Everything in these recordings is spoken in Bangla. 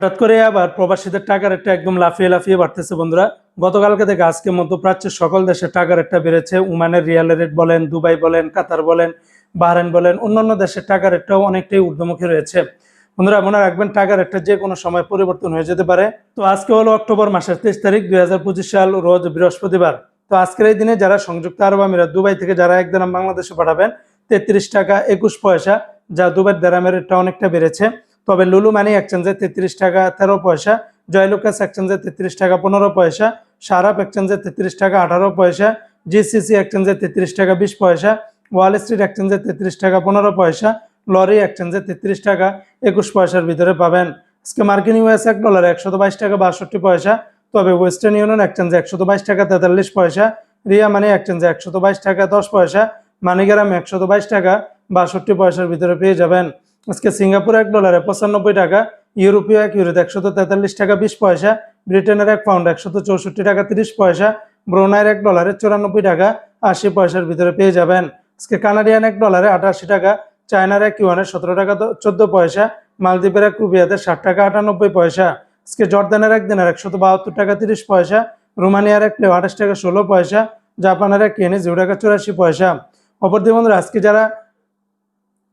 হঠাৎ করে আবার প্রবাসীদের টাকার একটা একদম লাফিয়ে লাফিয়ে বাড়তেছে বন্ধুরা। গতকালকে থেকে আজকে মধ্যপ্রাচ্যের সকল দেশের টাকার একটা বেড়েছে। উমানের রিয়াল রেট বলেন, দুবাই বলেন, কাতার বলেন বাহরেন বলেন, অন্যান্য দেশের টাকার রেটটাও অনেকটাই ঊর্ধ্বমুখী রয়েছে। বন্ধুরা, মনে রাখবেন টাকার একটা যে কোনো সময় পরিবর্তন হয়ে যেতে পারে। তো আজকে হলো অক্টোবর মাসের তেইশ তারিখ, দুই হাজার পঁচিশ সাল, রোজ বৃহস্পতিবার। তো আজকের এই দিনে যারা সংযুক্ত আরব আমিরাত, দুবাই থেকে যারা এক দিনাম বাংলাদেশে পাঠাবেন, তেত্রিশ টাকা একুশ পয়সা, যা দুবাই দেরামের রেটটা অনেকটা বেড়েছে। তবে লুলু মানি এক্সচেঞ্জে তেত্রিশ টাকা তেরো পয়সা, জয়লুকাস এক্সচেঞ্জে তেত্রিশ টাকা পনেরো পয়সা সারাপ এক্সচেঞ্জে তেত্রিশ টাকা আঠারো পয়সা, জিসিসি এক্সচেঞ্জে তেত্রিশ টাকা বিশ পয়সা, ওয়াল স্ট্রিট এক্সচেঞ্জে তেত্রিশ টাকা পনেরো পয়সা, লরি এক্সচেঞ্জে তেত্রিশ টাকা একুশ পয়সার ভিতরে পাবেন। আজকে মার্কিন ইউএস এক ডলার একশত বাইশ টাকা বাষট্টি পয়সা, তবে ওয়েস্টার্ন ইউনিয়ন এক্সচেঞ্জে একশত বাইশ টাকা তেতাল্লিশ পয়সা, রিয়া মানি এক্সচেঞ্জে একশত বাইশ টাকা দশ পয়সা, মানিগ্রাম একশত বাইশ টাকা বাষট্টি পয়সার ভিতরে পেয়ে যাবেন। আজকে সিঙ্গাপুর এক ডলারে পঁচানব্বই টাকা, ইউরোপীয় এক ইউরোতে একশত তেতাল্লিশ টাকা বিশ পয়সা, ব্রিটেনের এক পাউন্ড একশত চৌষট্টি টাকা তিরিশ পয়সা, ব্রোনাইয়ের এক ডলারে চুরানব্বই টাকা আশি পয়সার ভিতরে পেয়ে যাবেন। আজকে কানাডিয়ান এক ডলারে আটাশি টাকা, চায়নার এক ইউয়ানে সতেরো টাকা চোদ্দ পয়সা, মালদ্বীপের এক রুপিয়াতে ষাট টাকা আটানব্বই পয়সা। আজকে জর্দানের এক দিনের একশত বাহাত্তর টাকা তিরিশ পয়সা, রোমানিয়ার এক প্লেও আঠাশ টাকা ষোলো পয়সা, জাপানের এক কেনে জিরো টাকা চুরাশি পয়সা। অপরদিকে বন্ধুরা, আজকে যারা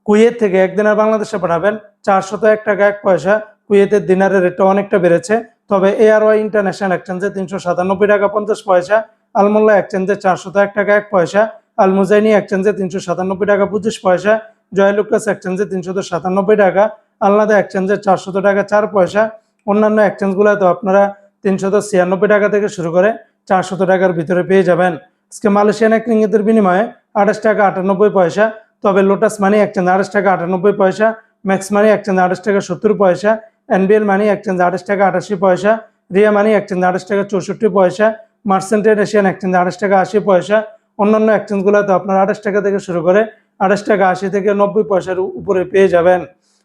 কুয়েত থেকে একদিনের বাংলাদেশে পাঠাবেন। চারশত এক টাকা এক পয়সা। কুয়েতের দিনারের রেটটা অনেকটা বেড়েছে। তবে এআরওয়াই ইন্টারন্যাশনাল এক্সচেঞ্জে তিনশো সাতানব্বই টাকা পঞ্চাশ পয়সা, আলমোল্লা এক্সচেঞ্জে চারশত এক টাকা এক পয়সা আল মুজাইনি এক্সচেঞ্জে তিনশো সাতানব্বই টাকা পঁচিশ পয়সা, জয়লুকাস এক্সচেঞ্জে তিনশত সাতানব্বই টাকা, আলনাদা এক্সচেঞ্জে চারশত টাকা চার পয়সা। অন্যান্য এক্সচেঞ্জগুলোতে আপনারা তিনশত ছিয়ানব্বই টাকা থেকে শুরু করে চারশত টাকার ভিতরে পেয়ে যাবেন। আজকে মালয়েশিয়ান এক রিঙ্গিতের বিনিময়ে আঠাশ টাকা আটানব্বই পয়সা তবে লোটাস মানি এক এক্সচেঞ্জ আঠাশ টাকা আটানব্বই পয়সা ম্যাক্স মানি এক এক্সচেঞ্জ আঠাশ টাকা সত্তর পয়সা এনবিএল মানি এক এক্সচেঞ্জ আঠাশ টাকা আটাশি পয়সা রিয়া মানি এক এক্সচেঞ্জ আঠাশ টাকা চৌষট্টি পয়সা মার্সেন্টেড এশিয়ান এক্সচেঞ্জ আঠাশ টাকা আশি পয়সা, অন্যান্য এক্সচেঞ্জগুলোতে আপনার আঠাশ টাকা থেকে শুরু করে আঠাশ টাকা আশি থেকে নব্বই পয়সার উপরে পেয়ে যাবেন।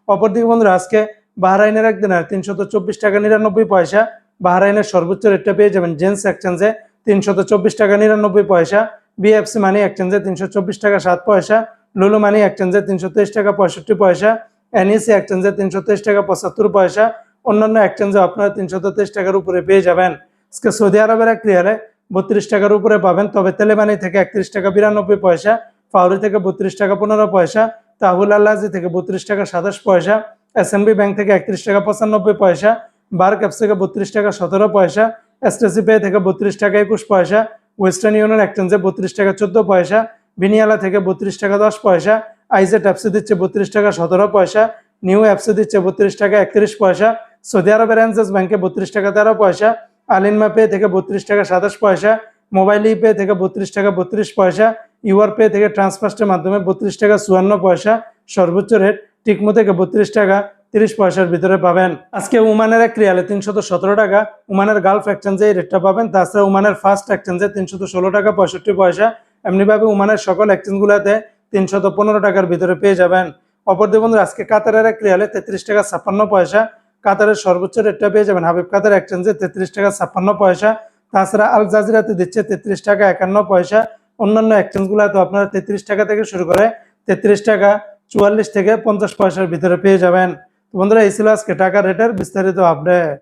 অপরদিকে বন্ধুরা, আজকে বাহরাইনের একদিনের তিনশত চব্বিশ টাকা নিরানব্বই পয়সা বাহরাইনের সর্বোচ্চ রেটটা পেয়ে যাবেন জেন্স এক্সচেঞ্জে তিনশত চব্বিশ টাকা নিরানব্বই পয়সা বিএফসি মানি এক্সচেঞ্জে তিনশো চব্বিশ টাকা সাত পয়সা লুলু মানি এক্সচেঞ্জে তিনশো তেইশ টাকা, পঁয়ষট্টি পয়সা। এনইসি এক্সচেঞ্জে তিনশো তেইশ টাকা, পঁচাত্তর পয়সা। অন্যান্য এক্সচেঞ্জে আপনারা তিনশো তেইশ টাকার উপরে পেয়ে যাবেন। আজকে সৌদি আরবের এক রিয়ালে বত্রিশ টাকার উপরে পাবেন, তবে তেলেমানি থেকে একত্রিশ টাকা বিরানব্বই পয়সা, ফাউরি থেকে বত্রিশ টাকা পনেরো পয়সা, তাহুল আল্লাজি থেকে বত্রিশ টাকা সাতাশ পয়সা এসএনবি ব্যাংক থেকে একত্রিশ টাকা পঁচানব্বই পয়সা বার ক্যাপস থেকে বত্রিশ টাকা সতেরো পয়সা এসটিসি পে থেকে বত্রিশ টাকা একুশ পয়সা, ওয়েস্টার্ন ইউনিয়ন এক্সচেঞ্জে বত্রিশ টাকা চোদ্দ পয়সা বিনিয়ালা থেকে বত্রিশ টাকা দশ পয়সা আইজেট অ্যাপসে দিচ্ছে বত্রিশ টাকা সতেরো পয়সা, নিউ অ্যাপসে দিচ্ছে বত্রিশ টাকা একত্রিশ পয়সা, সৌদি আরবের অ্যান্সেস ব্যাংকে বত্রিশ টাকা তেরো পয়সা আলিনমা পে থেকে বত্রিশ টাকা সাতাশ পয়সা মোবাইল ই পে থেকে বত্রিশ টাকা বত্রিশ পয়সা ইউআর পে থেকে ট্রান্সফার্স্টের মাধ্যমে বত্রিশ টাকা চুয়ান্ন পয়সা, সর্বোচ্চ রেট টিকমো থেকে বত্রিশ টাকা তিরিশ পয়সার ভিতরে পাবেন। আজকে উমানের এক রিয়ালে তিনশত সতেরো টাকা, উমানের গালফ এক্সচেঞ্জে এই রেটটা পাবেন, তাছাড়া উমানের ফার্স্ট এক্সচেঞ্জে তিনশত ষোলো টাকা পঁয়ষট্টি পয়সা এমনিভাবে উমানের সকল এক্সচেঞ্জগুলোতে তিনশত পনেরো টাকার ভিতরে পেয়ে যাবেন। অপরদিকে বন্ধুরা, আজকে কাতারের এক রিয়ালে তেত্রিশ টাকা ছাপ্পান্ন পয়সা, কাতারের সর্বোচ্চ রেটটা পেয়ে যাবেন হাবিব কাতার এক্সচেঞ্জে তেত্রিশ টাকা ছাপ্পান্ন পয়সা। তাছাড়া আল জাজিরাতে দিচ্ছে তেত্রিশ টাকা একান্ন পয়সা। অন্যান্য এক্সচেঞ্জগুলোতে আপনারা তেত্রিশ টাকা থেকে শুরু করে তেত্রিশ টাকা, চুয়াল্লিশ থেকে পঞ্চাশ পয়সার ভিতরে পেয়ে যাবেন। বন্ধুরা, এই ছিল আজকে টাকা রেটের বিস্তারিত আপডেট